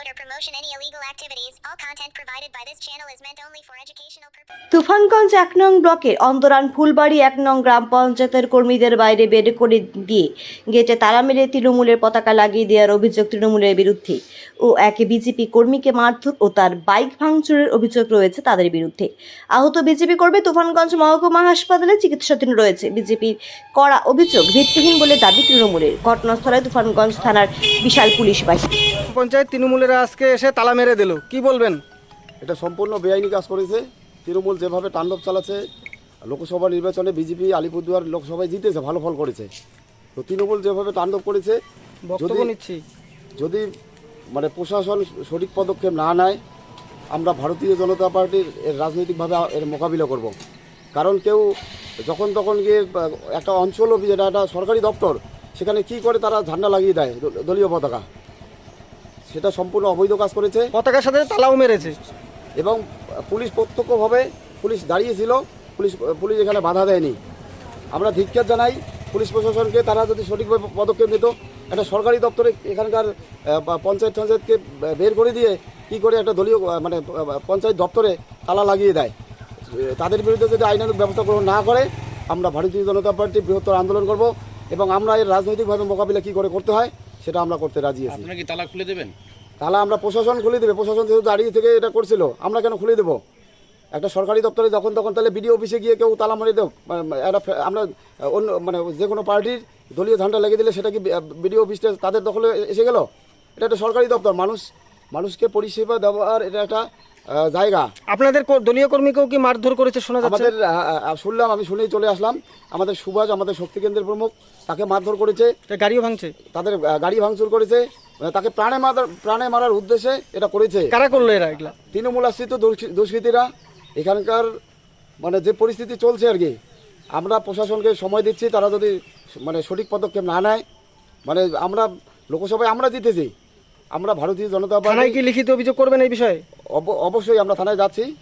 not promote or promotion any illegal activities. All content provided by this channel is meant only for educational purposes. Tufanganj এক নং ব্লকের অন্দরান ফুলবাড়ি এক নং গ্রাম পঞ্চায়েতের কর্মীদের বাইরে বের করে দিয়ে গেটে তালা মেরে তৃণমূলের পতাকা লাগিয়ে দেওয়ার অভিযোগ তৃণমূলের বিরুদ্ধে ও এক বিজেপি কর্মীকে মারধর ও তার বাইক ভাঙচুরের অভিযোগ রয়েছে তাদের বিরুদ্ধে আহত বিজেপি কর্মী তুফানগঞ্জ মহকুমা হাসপাতালে চিকিৎসাধীন রয়েছে বিজেপির করা অভিযোগ ভিত্তিহীন বলে দাবি তৃণমূলের ঘটনাস্থলে তুফানগঞ্জ থানার বিশাল পুলিশ বাহিনী পঞ্চায়েত তৃণমূলেরা আজকে এসে তালা মেরে দিল। কি বলবেন? এটা সম্পূর্ণ বেআইনি কাজ করেছে। তৃণমূল যেভাবে তাণ্ডব চালাচ্ছে লোকসভা নির্বাচনে বিজেপি আলিপুরদুয়ার লোকসভায় জিতেছে ভালো ফল করেছে। তো তৃণমূল যেভাবে তাণ্ডব করেছে যদি নিচ্ছি। যদি মানে প্রশাসন সঠিক পদক্ষেপ না নেয় আমরা ভারতীয় জনতা পার্টির এর রাজনৈতিকভাবে এর মোকাবিলা করব। কারণ কেউ যখন তখন গিয়ে একটা অঞ্চল এটা একটা সরকারি দপ্তর সেখানে কি করে তারা ঝান্ডা লাগিয়ে দেয় দলীয় পতাকা? সেটা সম্পূর্ণ অবৈধ কাজ করেছে। পতাকার সাথে তালাও মেরেছে। এবং পুলিশ প্রত্যক্ষভাবে পুলিশ দাঁড়িয়েছিল পুলিশ পুলিশ এখানে বাধা দেয়নি। আমরা ধিক্ষার জানাই পুলিশ প্রশাসনকে তারা যদি সঠিকভাবে পদক্ষেপ নিত একটা সরকারি দপ্তরে এখানকার পঞ্চায়েত পঞ্চায়েতকে বের করে দিয়ে কি করে একটা দলীয় মানে পঞ্চায়েত দপ্তরে তালা লাগিয়ে দেয়। তাদের বিরুদ্ধে যদি আইনানুগ ব্যবস্থা গ্রহণ না করে আমরা ভারতীয় জনতা পার্টি বৃহত্তর আন্দোলন করব এবং আমরা এর রাজনৈতিকভাবে মোকাবিলা কি করে করতে হয় সেটা আমরা করতে রাজি আছি। আপনারা কি তালা খুলে দেবেন? তালা আমরা প্রশাসন খুলে দেবে। প্রশাসন যেহেতু দাঁড়িয়ে থেকে এটা করছিল আমরা কেন খুলে দেবো? একটা সরকারি দপ্তরে যখন তখন তাহলে বিডিও অফিসে গিয়ে কেউ তালা মারি দেব। একটা আমরা অন্য মানে যে কোনো পার্টির দলীয় ঝান্ডা লাগিয়ে দিলে সেটা কি বিডিও অফিসটা তাদের দখলে এসে গেল? এটা একটা সরকারি দপ্তর। মানুষ মানুষকে পরিষেবা দেওয়ার এটা একটা জায়গা। আপনাদের দলীয় কর্মীকেও কি মারধর করেছে শোনা যাচ্ছে? আমাদের শুনলাম আমি শুনেই চলে আসলাম। আমাদের সুভাষ আমাদের শক্তি কেন্দ্রের প্রমুখ তাকে মারধর করেছে। গাড়িও ভাঙছে? তাদের গাড়ি ভাঙচুর করেছে। তাকে প্রাণে মারার প্রাণে মারার উদ্দেশ্যে এটা করেছে। কারা করল এরা এগুলা? তৃণমূল আশ্রিত দুষ্কৃ- দুষ্কৃতীরা। এখানকার মানে যে পরিস্থিতি চলছে আর কি আমরা প্রশাসনকে সময় দিচ্ছি তারা যদি মানে সঠিক পদক্ষেপ না নেয় মানে আমরা লোকসভায় আমরা জিতেছি। আমরা ভারতীয় জনতা পার্টি কি লিখিত অভিযোগ করবেন এই বিষয়ে? অবশ্যই আমরা থানায় যাচ্ছি।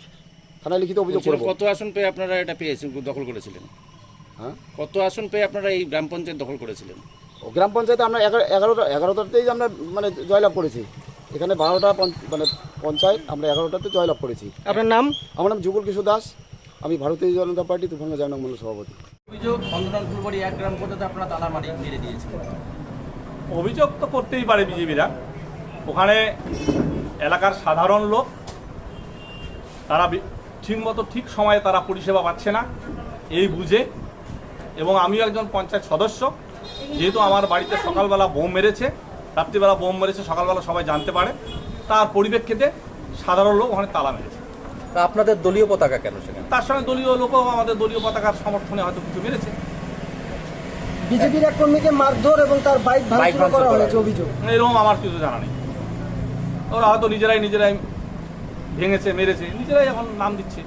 থানায় লিখিত অভিযোগ করব। কত আসন পেয়ে আপনারা এটা পেয়েছেন দখল করেছিলেন? হ্যাঁ? কত আসন পেয়ে আপনারা এই গ্রাম পঞ্চায়েত দখল করেছিলেন? ও গ্রাম পঞ্চায়েতে আমরা এগারো এগারোটা এগারোটাতেই আমরা মানে জয়লাভ করেছি। এখানে বারোটা পঞ্চ- মানে পঞ্চায়েত আমরা এগারোটাতে জয়লাভ করেছি। আপনার নাম? আমার নাম যুগল কিশোর দাস। আমি ভারতীয় জনতা পার্টি তুফাঙ্গা জয়নগর মন্ডল সভাপতি। অভিযোগ বন্ধন ফুলবাড়ি এক গ্রাম পর্যন্ত আপনারা তালা মারি মেরে দিয়েছেন অভিযোগ তো করতেই পারে বিজেপিরা। ওখানে এলাকার সাধারণ লোক তারা ঠিকমতো ঠিক সময়ে তারা পরিষেবা পাচ্ছে না এই বুঝে। এবং আমিও একজন পঞ্চায়েত সদস্য যেহেতু আমার বাড়িতে সকালবেলা বোম মেরেছে রাত্রিবেলা বোম মেরেছে সকালবেলা সবাই জানতে পারে তার পরিপ্রেক্ষিতে সাধারণ লোক ওখানে তালা মেরেছে। তা আপনাদের দলীয় পতাকা কেন সেখানে? তার সঙ্গে দলীয় লোকও আমাদের দলীয় পতাকার সমর্থনে হয়তো কিছু মেরেছে। বিজেপির এক কর্মীকে মারধর এবং তার বাইক ভাঙচুর করা হয়েছে। অভিযোগ। এরকম আমার কিছু জানা নেই। ওরা হয়তো নিজেরাই নিজেরাই ভেঙেছে মেরেছে। নিজেরাই এখন নাম দিচ্ছে।